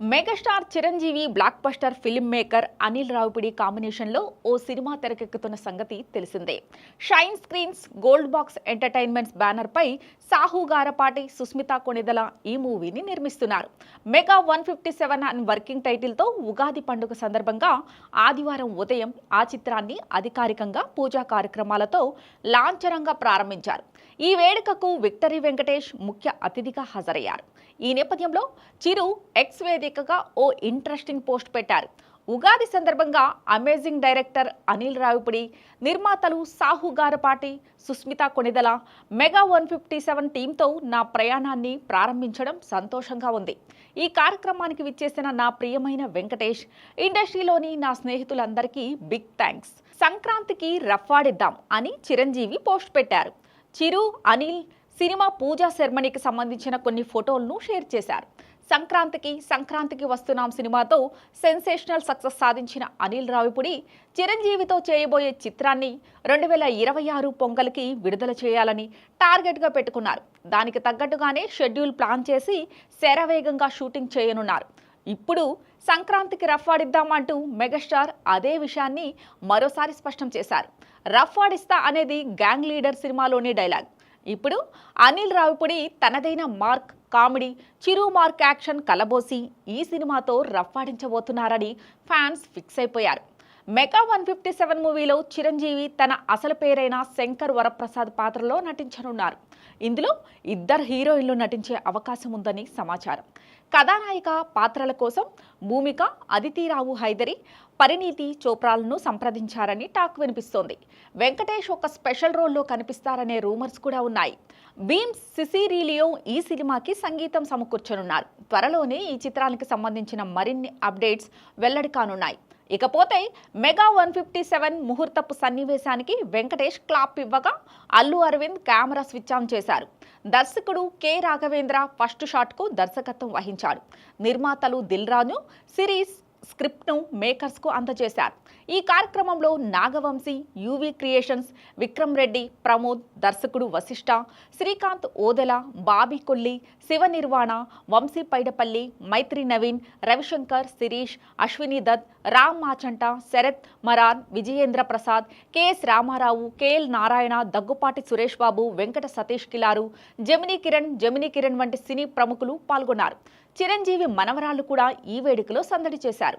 Megastar Chiranjeevi blockbuster film maker Anil Ravipudi కాంబినేషన్లో ఓ cinema తెరకెక్కుతున్న సంగతి తెలిసిందే. Shine screens gold box entertainments బ్యానర్పై సాహు గారపాటి సుస్మిత కొణిదల ఈ మూవీని నిర్మిస్తున్నారు. Mega one fifty seven and working టైటిల్తో ఉగాది పండుగ సందర్భంగా ఆదివారం ఉదయం ఆ చిత్రాన్ని అధికారికంగా పూజా కార్యక్రమాలతో లాంఛనంగా ప్రారంభించారు. ఈ వేడుకకు విక్టరీ వెంకటేష్ ముఖ్య అతిథిగా హాజరయ్యారు. ఈ నేపథ్యంలో చిరు ఎక్స్ వేదికగా ఓ ఇంట్రెస్టింగ్ పోస్ట్ పెట్టారు. ఉగాది సందర్భంగా అమేజింగ్ డైరెక్టర్ అనిల్ రావిపుడి నిర్మాతలు Sahu Garapati Sushmita Konidela mega one fifty seven టీంతో నా ప్రయాణాన్ని ప్రారంభించడం సంతోషంగా ఉంది. ఈ కార్యక్రమానికి విచ్చేసిన నా ప్రియమైన వెంకటేష్ ఇండస్ట్రీలోని నా స్నేహితులందరికీ బిగ్ థ్యాంక్స్ సంక్రాంతికి రఫాడిద్దాం అని చిరంజీవి పోస్ట్ పెట్టారు. చిరు అనిల్ సినిమా పూజా సెరమనీకి సంబంధించిన కొన్ని ఫోటోలను షేర్ చేశారు. సంక్రాంతికి సంక్రాంతికి వస్తున్నాం సినిమాతో సెన్సేషనల్ సక్సెస్ సాధించిన అనిల్ రావిపుడి చిరంజీవితో చేయబోయే చిత్రాన్ని రెండు వేల ఇరవై ఆరు పొంగల్కి విడుదల చేయాలని టార్గెట్గా పెట్టుకున్నారు. దానికి తగ్గట్టుగానే షెడ్యూల్ ప్లాన్ చేసి శరవేగంగా షూటింగ్ చేయనున్నారు. ఇప్పుడు సంక్రాంతికి రఫ్ ఆడిద్దామంటూ మెగాస్టార్ అదే విషయాన్ని మరోసారి స్పష్టం చేశారు. రఫ్ ఆడిస్తా అనేది గ్యాంగ్ లీడర్ సినిమాలోని డైలాగ్. ఇప్పుడు అనిల్ రావిపూడి తనదైన mark comedy Chiru mark action కలబోసి ఈ సినిమాతో రఫ్ఫాడించబోతున్నారని ఫ్యాన్స్ ఫిక్స్ అయిపోయారు. మెగా వన్ ఫిఫ్టీ సెవెన్ మూవీలో చిరంజీవి తన అసలు పేరైన శంకర్ వరప్రసాద్ పాత్రలో నటించనున్నారు. ఇందులో ఇద్దరు హీరోయిన్లు నటించే అవకాశం ఉందని సమాచారం. కథానాయిక పాత్రల కోసం భూమిక అదితిరావు హైదరి పరిణీతి చోప్రాలను సంప్రదించారని టాక్ వినిపిస్తోంది. వెంకటేష్ ఒక స్పెషల్ రోల్లో కనిపిస్తారనే రూమర్స్ కూడా ఉన్నాయి. భీమ్స్ సిసిరీలియో ఈ సినిమాకి సంగీతం సమకూర్చనున్నారు. త్వరలోనే ఈ చిత్రానికి సంబంధించిన మరిన్ని అప్డేట్స్ వెల్లడి కానున్నాయి. ఇకపోతే మెగా వన్ ఫిఫ్టీ సెవెన్ ముహూర్తపు సన్నివేశానికి వెంకటేష్ క్లాప్ ఇవ్వగా Allu Aravind camera switch on చేశారు. దర్శకుడు కె రాఘవేంద్ర ఫస్ట్ షాట్కు దర్శకత్వం వహించాడు నిర్మాతలు దిల్ రాజు సిరీస్ స్క్రిప్ట్ను మేకర్స్కు అందజేశారు. ఈ కార్యక్రమంలో నాగవంశీ యువీ క్రియేషన్స్ విక్రమ్ రెడ్డి ప్రమోద్ దర్శకుడు వశిష్ఠ శ్రీకాంత్ ఓదెల బాబీ కొల్లి శివ నిర్వాణ వంశీ పైడపల్లి మైత్రి నవీన్ రవిశంకర్ శిరీష్ అశ్విని దత్ రామ్ మాచంట శరత్ మరాన్ విజయేంద్ర ప్రసాద్ కెఎస్ రామారావు కేఎల్ నారాయణ దగ్గుపాటి సురేష్ బాబు వెంకట సతీష్ కిలారు జమినీ కిరణ్ జమినీ కిరణ్ వంటి సినీ ప్రముఖులు పాల్గొన్నారు. చిరంజీవి మనవరాలు కూడా ఈ వేడుకలో సందడి చేశారు.